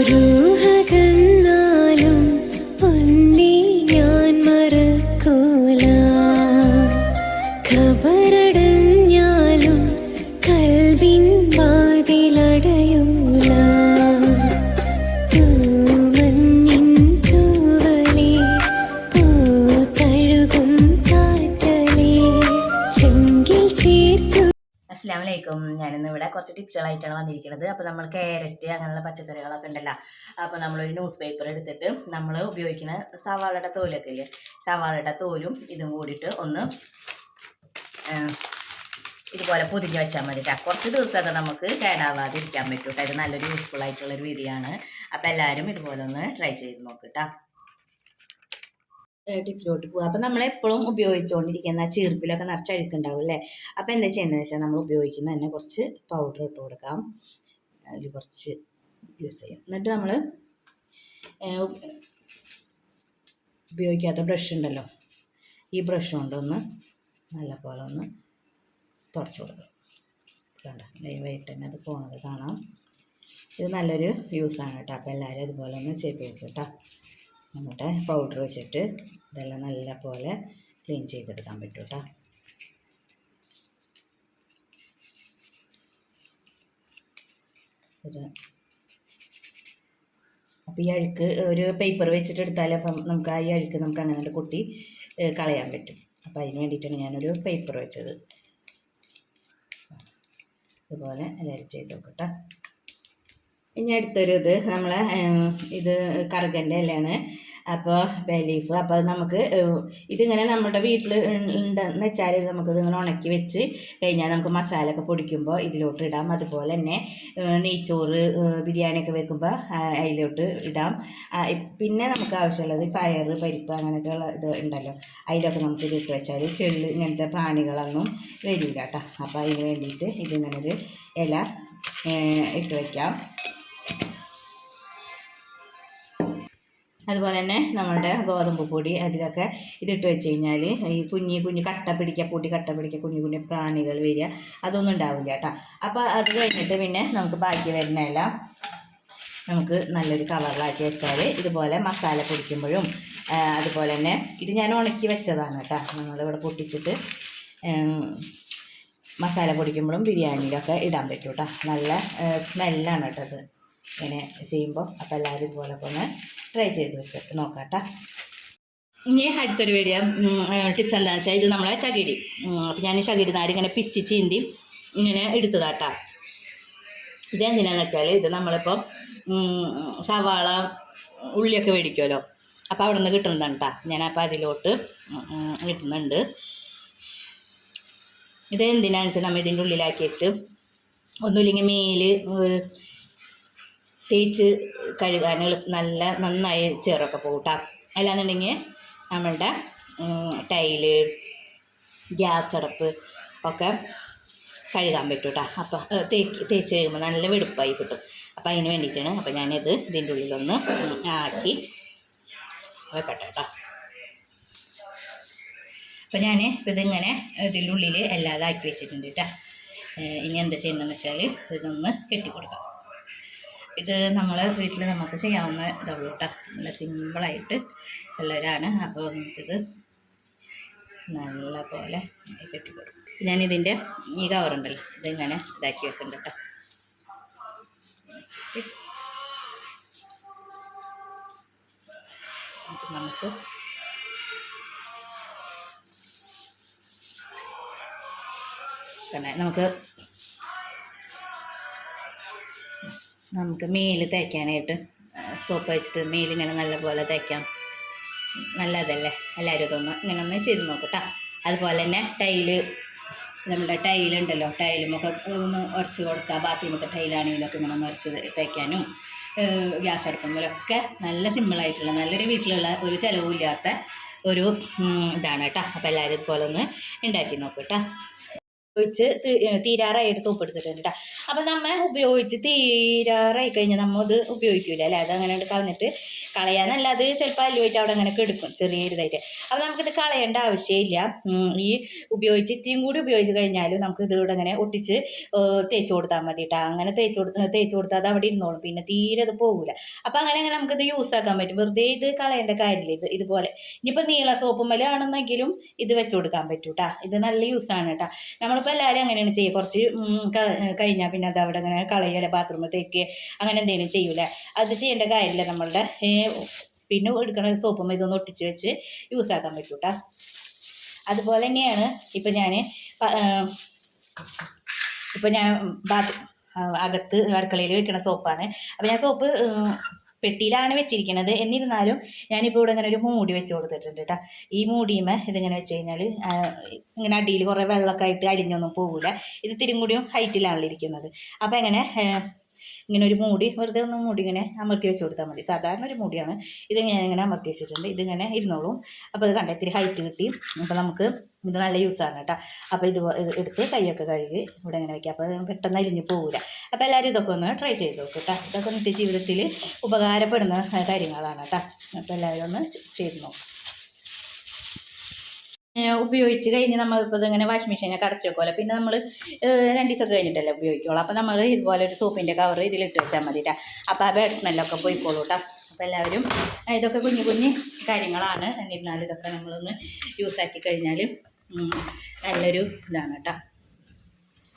രൂഹകന്നാലും അസ്സാം വലൈക്കും ഞാനിന്ന് ഇവിടെ കുറച്ച് ടിപ്സുകളായിട്ടാണ് വന്നിരിക്കുന്നത്. അപ്പോൾ നമ്മൾ ക്യാരറ്റ് അങ്ങനെയുള്ള പച്ചക്കറികളൊക്കെ ഉണ്ടല്ലോ. അപ്പോൾ നമ്മളൊരു ന്യൂസ് പേപ്പർ എടുത്തിട്ട് നമ്മൾ ഉപയോഗിക്കുന്ന സവാളയുടെ തോലൊക്കെ ഇല്ലേ? സവാളയുടെ തോലും ഇതും കൂടിയിട്ട് ഒന്ന് ഇതുപോലെ പൊതിഞ്ഞ് വെച്ചാൽ മതി കേട്ടോ കുറച്ച് ദിവസമൊക്കെ നമുക്ക് കേടാവാതെ ഇരിക്കാൻ പറ്റും കേട്ടോ ഇത് നല്ലൊരു യൂസ്ഫുൾ ആയിട്ടുള്ളൊരു വിധിയാണ് അപ്പോൾ എല്ലാവരും ഇതുപോലെ ഒന്ന് ട്രൈ ചെയ്ത് നോക്ക് ടിപ്സിലോട്ട് പോകുക അപ്പം നമ്മൾ എപ്പോഴും ഉപയോഗിച്ചുകൊണ്ടിരിക്കുന്ന ആ ചീർപ്പിലൊക്കെ നിറച്ച് അഴുക്കുണ്ടാവും അല്ലേ? അപ്പോൾ എന്താ ചെയ്യേണ്ടതെന്ന് വെച്ചാൽ നമ്മൾ ഉപയോഗിക്കുന്ന തന്നെ കുറച്ച് പൗഡർ ഇട്ട് കൊടുക്കാം. അതിൽ കുറച്ച് യൂസ് ചെയ്യാം. എന്നിട്ട് നമ്മൾ ഉപയോഗിക്കാത്ത ബ്രഷ് ഉണ്ടല്ലോ. ഈ ബ്രഷ് കൊണ്ടൊന്ന് നല്ലപോലെ ഒന്ന് തുടച്ച് കൊടുക്കാം. കണ്ട? ലൈവായിട്ട് തന്നെ അത് പോണത് കാണാം. ഇത് നല്ലൊരു യൂസാണ് കേട്ടോ. അപ്പോൾ എല്ലാവരും അതുപോലെ ഒന്ന് ചെയ്ത് കൊടുക്കും കേട്ടോ. നമ്മുടെ പൗഡർ വെച്ചിട്ട് ഇതെല്ലാം നല്ല പോലെ ക്ലീൻ ചെയ്തെടുക്കാൻ പറ്റും കേട്ടോ ഇത് അപ്പോൾ ഈ അഴുക്ക് ഒരു പേപ്പർ വെച്ചിട്ട് എടുത്താൽ അപ്പം നമുക്ക് ആ ഈ അഴുക്ക് നമുക്ക് അങ്ങനെ കുട്ടി കളയാൻ പറ്റും. അപ്പോൾ അതിന് വേണ്ടിയിട്ടാണ് ഞാനൊരു പേപ്പർ വെച്ചത്. ഇതുപോലെ എല്ലാവരും ചെയ്ത് നോക്കട്ടെ ഇനി അടുത്തൊരു ഇത് നമ്മളെ ഇത് കറുകന്റെ ഇലയാണ്. അപ്പോൾ ബലീഫ് ലീഫ്. അപ്പോൾ നമുക്ക് ഇതിങ്ങനെ നമ്മുടെ വീട്ടിൽ ഉണ്ടെന്ന് വെച്ചാൽ ഇത് നമുക്കിത് ഇങ്ങനെ ഉണക്കി വെച്ച് കഴിഞ്ഞാൽ നമുക്ക് മസാല ഒക്കെ പൊടിക്കുമ്പോൾ ഇതിലോട്ട് ഇടാം. അതുപോലെ തന്നെ നെയ്ച്ചോറ് ബിരിയാണിയൊക്കെ വെക്കുമ്പോൾ അതിലോട്ട് ഇടാം. പിന്നെ നമുക്ക് ആവശ്യമുള്ളത് പയർ പരിപ്പ് പരിപ്പ് അങ്ങനെയൊക്കെയുള്ള ഇത് ഉണ്ടല്ലോ. അതിലൊക്കെ നമുക്ക് ഇതിട്ട് വെച്ചാൽ ചെള്ള് ഇങ്ങനത്തെ പ്രാണികളൊന്നും വരില്ല കേട്ടോ. അപ്പോൾ അതിന് വേണ്ടിയിട്ട് ഇതിങ്ങനെ ഒരു ഇല ഇട്ട് വയ്ക്കാം അതുപോലെ തന്നെ നമ്മളുടെ ഗോതമ്പ് പൊടി അതിലൊക്കെ ഇതിട്ട് വെച്ച് കഴിഞ്ഞാൽ ഈ കുഞ്ഞി കുഞ്ഞി കട്ട പിടിക്കുക പൊടി കട്ട പിടിക്കുക കുഞ്ഞു കുഞ്ഞു പ്രാണികൾ വരിക അതൊന്നും ഉണ്ടാവില്ല കേട്ടോ. അപ്പോൾ അത് കഴിഞ്ഞിട്ട് പിന്നെ നമുക്ക് ബാക്കി വരുന്ന എല്ലാം നമുക്ക് നല്ലൊരു കവറിലാക്കി വെച്ചാൽ ഇതുപോലെ മസാല പൊടിക്കുമ്പോഴും അതുപോലെ തന്നെ ഇത് ഞാൻ ഉണക്കി വെച്ചതാണ് കേട്ടോ. നമ്മളിവിടെ പൊട്ടിച്ചിട്ട് മസാല പൊടിക്കുമ്പോഴും ബിരിയാണിയിലൊക്കെ ഇടാൻ പറ്റും കേട്ടോ. നല്ല സ്മെല്ലാണ് കേട്ടോ ഇത്. ഇങ്ങനെ ചെയ്യുമ്പോൾ അപ്പോൾ എല്ലാവരും ഇതുപോലെ ഒന്ന് ട്രൈ ചെയ്ത് വെച്ച് നോക്കാം കേട്ടോ ഇനി അടുത്തൊരു വീഡിയോ ടിപ്സ് എന്താണെന്ന് വെച്ചാൽ ഇത് നമ്മളെ ചകിരി. അപ്പം ഞാൻ ചകിരി നാര് ഇങ്ങനെ പിച്ച് ചീന്തി ഇങ്ങനെ എടുത്തതാട്ടാ. ഇതെന്തിനാന്ന് വെച്ചാൽ ഇത് നമ്മളിപ്പോൾ സവാള ഉള്ളിയൊക്കെ മേടിക്കുമല്ലോ അപ്പോൾ അവിടെ നിന്ന് കിട്ടുന്നതാണ് കേട്ടോ ഞാനപ്പോൾ അതിലോട്ട് ഇടുന്നുണ്ട്. ഇതെന്തിനാന്ന് വെച്ചാൽ നമ്മൾ ഇതിന്റെ ഉള്ളിലാക്കിയിട്ട് ഒന്നുമില്ലെങ്കിൽ മേൽ തേച്ച് കഴുകാൻ നല്ല നന്നായി ചേറൊക്കെ പോകും അല്ലാന്നുണ്ടെങ്കിൽ നമ്മളുടെ ടൈൽ ഗ്യാസ് അടപ്പ് ഒക്കെ കഴുകാൻ പറ്റും കേട്ടോ അപ്പോൾ തേക്ക് തേച്ച് കഴിയുമ്പോൾ നല്ല വെടുപ്പായി കിട്ടും. അപ്പോൾ അതിന് വേണ്ടിയിട്ടാണ് അപ്പോൾ ഞാനിത് ഇതിന്റെ ഉള്ളിലൊന്ന് ആക്കി വെക്കട്ടെ കേട്ടോ അപ്പോൾ ഞാൻ ഇതിങ്ങനെ ഇതിന്റെ ഉള്ളിൽ എല്ലാതാക്കി വെച്ചിട്ടുണ്ട് കേട്ടോ ഇനി എന്താ ചെയ്യണമെന്ന് വെച്ചാൽ ഇതൊന്ന് കെട്ടിക്കൊടുക്കാം. ഇത് നമ്മൾ വീട്ടിൽ നമുക്ക് ചെയ്യാവുന്ന ഇതുള്ളൂ കേട്ടോ നല്ല സിമ്പിളായിട്ട് ഉള്ളവരാണ്. അപ്പോൾ നമുക്കിത് നല്ല പോലെ കെട്ടിക്കൊടുക്കും. ഞാനിതിന്റെ ഈ കവറുണ്ടല്ലോ ഇതിങ്ങനെ ഇതാക്കി വെക്കുന്നുണ്ട് കേട്ടോ നമുക്ക് നമുക്ക് നമുക്ക് മേൽ തേക്കാനായിട്ട് സോപ്പ് വെച്ചിട്ട് മേലിങ്ങനെ നല്ലപോലെ തേക്കാം. നല്ലതല്ലേ? എല്ലാവരും ഇതൊന്ന് ഇങ്ങനെ ഒന്ന് ചെയ്ത് നോക്കട്ടോ. അതുപോലെ തന്നെ ടൈൽ നമ്മുടെ ടൈലുണ്ടല്ലോ ടൈലുമൊക്കെ ഒന്ന് ഉരച്ച് കൊടുക്കുക ബാത്റൂമൊക്കെ ടൈലാണെങ്കിലൊക്കെ ഇങ്ങനെ ഒന്ന് ഉരച്ച് തേക്കാനും ഗ്യാസ് അടുപ്പുമ്പോഴൊക്കെ നല്ല സിമ്പിളായിട്ടുള്ള നല്ലൊരു വീട്ടിലുള്ള ഒരു ചിലവില്ലാത്ത ഒരു ഇതാണ് കേട്ടോ. അപ്പോൾ എല്ലാവരും ഇതുപോലെ ഒന്ന് ഉണ്ടാക്കി നോക്കൂ കേട്ടോ. ഉപയോഗിച്ച് തീരാറായി എടുത്ത് എടുത്തിട്ടുണ്ട് കേട്ടോ അപ്പം നമ്മൾ ഉപയോഗിച്ച് തീരാറായി കഴിഞ്ഞാൽ നമ്മൾ അത് ഉപയോഗിക്കില്ല അല്ലേ അത് അങ്ങനെ കളഞ്ഞിട്ട് കളയാനല്ല അത് ചിലപ്പോൾ അല്ലുമായിട്ട് അവിടെ അങ്ങനെ കെടുക്കും ചെറിയ അപ്പം നമുക്കിത് കളയേണ്ട ആവശ്യമില്ല. ഈ ഉപയോഗിച്ച് ഇത്തിരിയും കൂടി ഉപയോഗിച്ച് കഴിഞ്ഞാൽ നമുക്ക് ഇതിലൂടെ അങ്ങനെ ഒട്ടിച്ച് തേച്ച് കൊടുത്താൽ മതി കേട്ടോ അങ്ങനെ തേച്ച് കൊടുത്ത് തേച്ച് കൊടുത്താൽ അത് അവിടെ ഇരുന്നോളും പിന്നെ തീരെ അത് പോകില്ല അപ്പം അങ്ങനെ അങ്ങനെ നമുക്കിത് യൂസ് ആക്കാൻ പറ്റും. വെറുതെ ഇത് കളയേണ്ട കാര്യമില്ല ഇത് ഇതുപോലെ. ഇനിയിപ്പോൾ നീള സോപ്പ് മേലെ ആണെന്നെങ്കിലും ഇത് വെച്ച് കൊടുക്കാൻ കേട്ടോ ഇത് നല്ല യൂസാണ് കേട്ടോ നമ്മളിപ്പോൾ എല്ലാവരും അങ്ങനെയാണ് ചെയ്യുക കുറച്ച് കഴിഞ്ഞാൽ പിന്നെ അത് അവിടെ അങ്ങനെ കളയുക ബാത്റൂമിൽ തേക്കുക അങ്ങനെ എന്തെങ്കിലും ചെയ്യൂല. അത് ചെയ്യേണ്ട കാര്യമില്ല നമ്മളുടെ. പിന്നെ എടുക്കണ സോപ്പും ഇതൊന്നും ഒട്ടിച്ച് വെച്ച് യൂസ് ആക്കാൻ പറ്റൂ കേട്ടോ അതുപോലെ തന്നെയാണ് ഇപ്പം ഞാൻ ഇപ്പം ഞാൻ ബാത്ത് അകത്ത് അടുക്കളയിൽ വെക്കുന്ന സോപ്പാണ് അപ്പം ഞാൻ സോപ്പ് പെട്ടിയിലാണ് വെച്ചിരിക്കുന്നത് എന്നിരുന്നാലും ഞാനിപ്പോൾ ഇവിടെ ഇങ്ങനെ ഒരു മൂടി വെച്ച് കൊടുത്തിട്ടുണ്ട് കേട്ടോ ഈ മൂടിയുമേ ഇതിങ്ങനെ വെച്ച് കഴിഞ്ഞാൽ ഇങ്ങനെ അടിയിൽ കുറേ വെള്ളമൊക്കെ ആയിട്ട് അരിഞ്ഞൊന്നും പോകില്ല ഇത് തിരും കൂടിയും ഹൈറ്റിലാണല്ലോ ഇരിക്കുന്നത്. അപ്പോൾ എങ്ങനെ ഇങ്ങനെ ഒരു മൂടി വെറുതെ ഒന്ന് മൂടി ഇങ്ങനെ അമർത്തി വെച്ച് കൊടുത്താൽ മതി. സാധാരണ ഒരു മൂടിയാണ്. ഇത് ഞാൻ ഇങ്ങനെ അമർത്തി വെച്ചിട്ടുണ്ട്. ഇതിങ്ങനെ ഇരുന്നോളും. അപ്പോൾ ഇത് കണ്ട ഇത്തിരി ഹൈറ്റ് കിട്ടി. അപ്പോൾ നമുക്ക് ഇത് നല്ല യൂസാണ് കേട്ടോ. അപ്പോൾ ഇത് എടുത്ത് കൈയൊക്കെ കഴുകി ഇവിടെ ഇങ്ങനെ വയ്ക്കുക അപ്പോൾ പെട്ടെന്ന് അരിഞ്ഞ് പോകില്ല അപ്പോൾ എല്ലാവരും ഇതൊക്കെ ഒന്ന് ട്രൈ ചെയ്ത് നോക്കും കേട്ടോ. ഇതൊക്കെ നിത്യ ജീവിതത്തിൽ ഉപകാരപ്പെടുന്ന കാര്യങ്ങളാണ് കേട്ടോ. അപ്പോൾ എല്ലാവരും ഒന്ന് ചെയ്ത് നോക്കും. ഉപയോഗിച്ച് കഴിഞ്ഞ് നമ്മളിപ്പോൾ ഇതിങ്ങനെ വാഷിംഗ് മെഷീനൊക്കെ കടച്ച് വെക്കുമല്ലോ പിന്നെ നമ്മൾ രണ്ട് ദിവസം കഴിഞ്ഞിട്ടല്ലേ ഉപയോഗിക്കുള്ളൂ. അപ്പോൾ നമ്മൾ ഇതുപോലെ ഒരു സോപ്പിന്റെ കവർ ഇതിലിട്ട് വെച്ചാൽ മതി കേട്ടോ. അപ്പോൾ ആ ബാഡ് സ്മെല്ലൊക്കെ പോയിക്കോളൂ കേട്ടോ. അപ്പോൾ എല്ലാവരും ഇതൊക്കെ കുഞ്ഞു കുഞ്ഞു കാര്യങ്ങളാണ്. എന്നിരുന്നാലും ഇതൊക്കെ നമ്മളൊന്ന് യൂസാക്കി കഴിഞ്ഞാൽ നല്ലൊരു ഇതാണ് കേട്ടോ.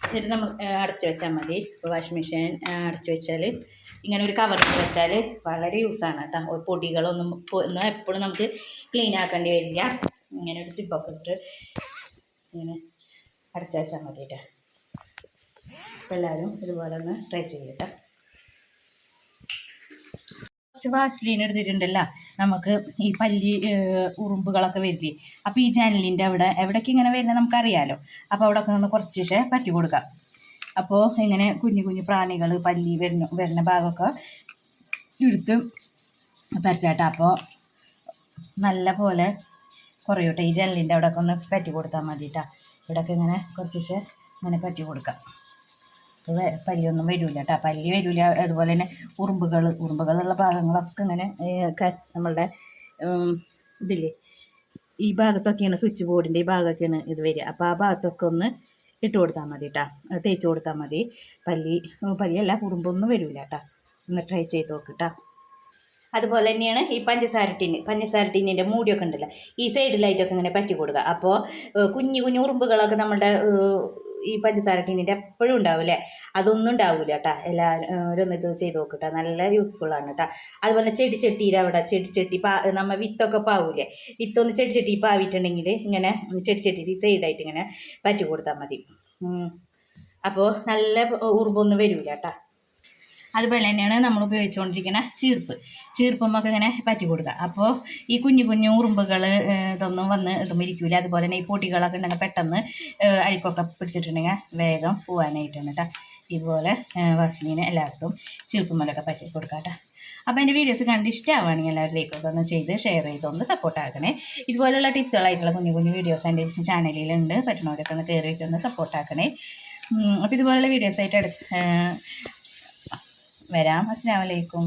എന്നിട്ട് നമ്മൾ അടച്ചു വെച്ചാൽ മതി. ഇപ്പോൾ വാഷിംഗ് മെഷീൻ അടച്ചു വെച്ചാൽ ഇങ്ങനെ ഒരു കവറിൽ വെച്ചാൽ വളരെ യൂസാണ് കേട്ടോ. പൊടികളൊന്നും ഒന്നും എപ്പോഴും നമുക്ക് ക്ലീൻ ആക്കേണ്ടി വരില്ല. ഇങ്ങനെ ഒരു സിബൊക്കെ ഇട്ട് ഇങ്ങനെ അടച്ചു വെച്ചാൽ മതി കേട്ടോ. എല്ലാവരും ഇതുപോലെ ഒന്ന് ട്രൈ ചെയ്യട്ടോ കുറച്ച് വാസ്ലീൻ എടുത്തിട്ടുണ്ടല്ലോ. നമുക്ക് ഈ പല്ലി ഉറുമ്പുകളൊക്കെ വരില്ലേ. അപ്പോൾ ഈ ജനലിന്റെ അവിടെ എവിടേക്ക് ഇങ്ങനെ വരുന്നത് നമുക്കറിയാലോ. അപ്പോൾ അവിടെയൊക്കെ നിന്ന് കുറച്ച് പക്ഷെ പറ്റി കൊടുക്കാം. അപ്പോൾ ഇങ്ങനെ കുഞ്ഞു കുഞ്ഞു പ്രാണികൾ പല്ലി വരുന്ന വരുന്ന ഭാഗമൊക്കെ എടുത്ത് പറ്റാട്ടോ. അപ്പോൾ നല്ല പോലെ കുറയൂട്ടെ. ഈ ജനലിന്റെ അവിടെയൊക്കെ ഒന്ന് പറ്റി കൊടുത്താൽ മതി കേട്ടോ ഇവിടെയൊക്കെ ഇങ്ങനെ കുറച്ച് പക്ഷെ ഇങ്ങനെ പറ്റി കൊടുക്കാം. പല്ലിയൊന്നും വരില്ല കേട്ടോ പല്ലി വരില്ല അതുപോലെ തന്നെ ഉറുമ്പുകൾ ഉറുമ്പുകളുള്ള ഭാഗങ്ങളൊക്കെ ഇങ്ങനെ നമ്മളുടെ ഇതില്ലേ ഈ ഭാഗത്തൊക്കെയാണ് സ്വിച്ച് ബോർഡിന്റെ ഈ ഭാഗമൊക്കെയാണ് ഇത് വരിക. അപ്പോൾ ആ ഭാഗത്തൊക്കെ ഒന്ന് ഇട്ട് കൊടുത്താൽ മതി കേട്ടോ തേച്ച് കൊടുത്താൽ മതി. പല്ലി പല്ലിയല്ല ഉറുമ്പൊന്നും വരില്ല കേട്ടോ ഒന്ന് ട്രൈ ചെയ്ത് നോക്ക് കേട്ടോ അതുപോലെ തന്നെയാണ് ഈ പഞ്ചസാര ടീന് പഞ്ചസാര ടിന്നിന്റെ മൂടിയൊക്കെ ഉണ്ടല്ലോ. ഈ സൈഡിലായിട്ടൊക്കെ ഇങ്ങനെ പറ്റി കൊടുക്കുക. അപ്പോൾ കുഞ്ഞു കുഞ്ഞു ഉറുമ്പുകളൊക്കെ നമ്മുടെ ഈ പഞ്ചസാര ടിന്നിന്റെ എപ്പോഴും ഉണ്ടാവില്ല അതൊന്നും ഉണ്ടാവില്ല കേട്ടോ. എല്ലാവരും ഒന്നിത് ചെയ്ത് നോക്കട്ടെ നല്ല യൂസ്ഫുൾ ആണ് കേട്ടോ. അതുപോലെ ചെടിച്ചട്ടിയുടെ അവിടെ ചെടിച്ചട്ടി പാ നമ്മൾ വിത്തൊക്കെ പാവൂലേ? വിത്തൊന്ന് ചെടിച്ചട്ടി പാവിട്ടുണ്ടെങ്കിൽ ഇങ്ങനെ ചെടിച്ചട്ടി സൈഡായിട്ട് ഇങ്ങനെ പറ്റി കൊടുത്താൽ മതി. അപ്പോൾ നല്ല ഉറുമ്പൊന്നും വരില്ല കേട്ടോ. അതുപോലെ തന്നെയാണ് നമ്മൾ ഉപയോഗിച്ചുകൊണ്ടിരിക്കുന്ന ചീർപ്പ്. ചീർപ്പുമൊക്കെ ഇങ്ങനെ പറ്റി കൊടുക്കുക. അപ്പോൾ ഈ കുഞ്ഞു കുഞ്ഞു ഉറുമ്പുകൾ ഇതൊന്നും വന്ന് ഇതും ഇരിക്കില്ല അതുപോലെ തന്നെ ഈ പൊടികളൊക്കെ ഉണ്ടെങ്കിൽ പെട്ടെന്ന് അഴിക്കൊക്കെ പിടിച്ചിട്ടുണ്ടെങ്കിൽ വേഗം പോകാനായിട്ടാണ് കേട്ടോ ഇതുപോലെ വാഷിങ്ങിന് എല്ലാവർക്കും ചീർപ്പുമലൊക്കെ പറ്റി കൊടുക്കാം കേട്ടോ അപ്പോൾ എന്റെ വീഡിയോസ് കണ്ട് ഇഷ്ടമാവുകയാണെങ്കിൽ എല്ലാവരിലേക്കൊക്കെ ഒന്ന് ചെയ്ത് ഷെയർ ചെയ്തൊന്ന് സപ്പോർട്ട് ആക്കണേ. ഇതുപോലുള്ള ടിപ്സുകളായിട്ടുള്ള കുഞ്ഞു കുഞ്ഞു വീഡിയോസ് എന്റെ ചാനലിലുണ്ട് പറ്റുന്നവരൊക്കെ ഒന്ന് കയറി ഒന്ന് സപ്പോർട്ട് ആക്കണേ. അപ്പോൾ ഇതുപോലുള്ള വീഡിയോസ് ആയിട്ട് എടു ഏഹ്, വരാം. അസ്സാം വലൈക്കും